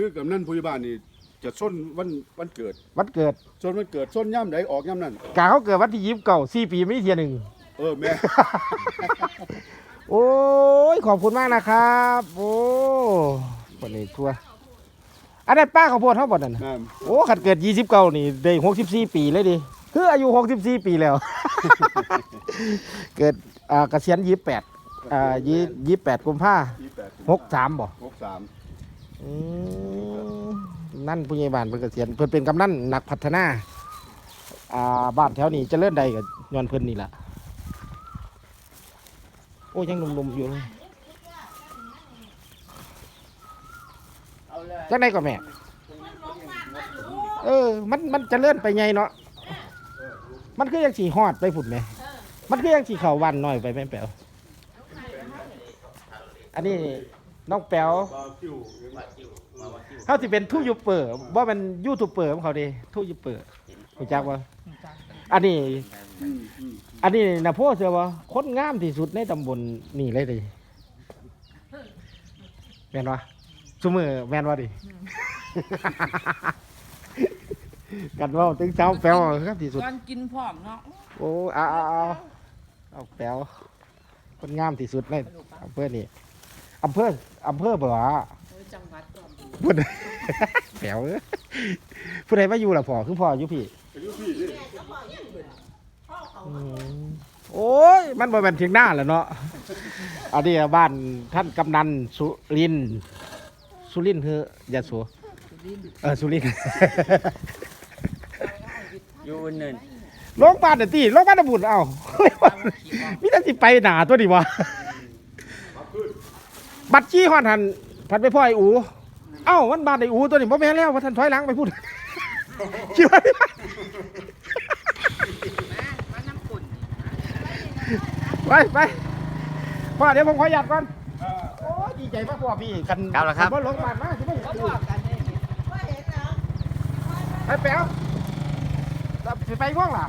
คือกำนันผู้ใหญ่บ้านนี่จะส้นวันวันเกิดวันเกิดส้นวันเกิดส้นย่ำใดออกย่ำนั่นกาเขาเกิดวันที่ยี่สิบเก้าสี่ปีไม่เทียหนึ่งเออแม่ โอ้ยขอบคุณมากนะครับ โอ้วันนี้ทัวร์อันนั้นป้าข้าวโพดเท่าบ่นั่นน่ะแม่โอ้ขัดเกิดยี่สิบเก้านี่ได้หกสิบสี่ปีเลยดิคืออายุหกสิบสี่ปีแล้ว เกิดอ่าเกษียณยี่สิบแปดอ่ายี่ยี่สิบแปดกุมภายี่แปดหกสามบ่หกสาม อืมนั่นผู้ใหญ่บ้านเพิ่นเกษียณเพิ่นเป็นกำนันนักพัฒนาอ่าบ้านแถวนี้เจริญใดกับย้อนเพิ่นนี่ล่ะโอ้ยังหนุ่มๆอยู่เลยจังไดก็แม่ เออ มันมันเจะเลื่อนไปไงเนาะมันคือยังสีฮอดไปผุดไหม มันคือยังสีเข่าวันหน่อยไปแม่แป๋วอันนี้ น้องแป๋วเขาสิเป็นทูยูเปอร์ว่ามันยูทูบเปอร์ของเขาดิทูยูเปอร์รู้จักว่าอันนี้อืมอืมอันนี้นะพ่อเชื่อว่าคนงามที่สุดในตำบลนี่เลยดิแม่นวะสมือแม่นวะดิ กันว่าถึงเช้าแปลวครับที่สุดตอนกินพร้อมเนาะโอ้เอาเอาเอาเอาแปลวคนงามที่สุดในอำเภอนี่ อำเภออำเภอเบอโอ้ยจังหวัดก่อนพูดแปลวเอ้ยผู้ใดมาอยู่ล่ะพ่อคือพ่ออยู่พี่อายุพี่นี่อืมโอ้ยมันบ่แม่นเถียงหน้าแหล้วเนาะอันนี้บ้านท่านกำนันสุรินทร์สุรินทร์เฮือยาสูเออสุรินทร์ อยู่เนิน โรงพยาบาลน่ะติโรงพยาบาลน่ะบุญเอ้า มีแต่สิไปหนาตัวนี้วะ บัตรจี้ฮอดหันพันไปพ่อไอ้อู เอ้ามันบ้านไอ้อูตัวนี้บ่แม่นแล้วว่าท่านถอยหลังไปพูดคิดว่ามาน้ำปุ่นไปไปพ่อเดี๋ยวผมขอหยัดก่อนโอ้ยดีใจมากพ่อพี่กันครับแล้วครับว่าลงมามาสิไม่ก็ตื่บอกกันเลยไปแป๊วไปไปง่วงล่ะ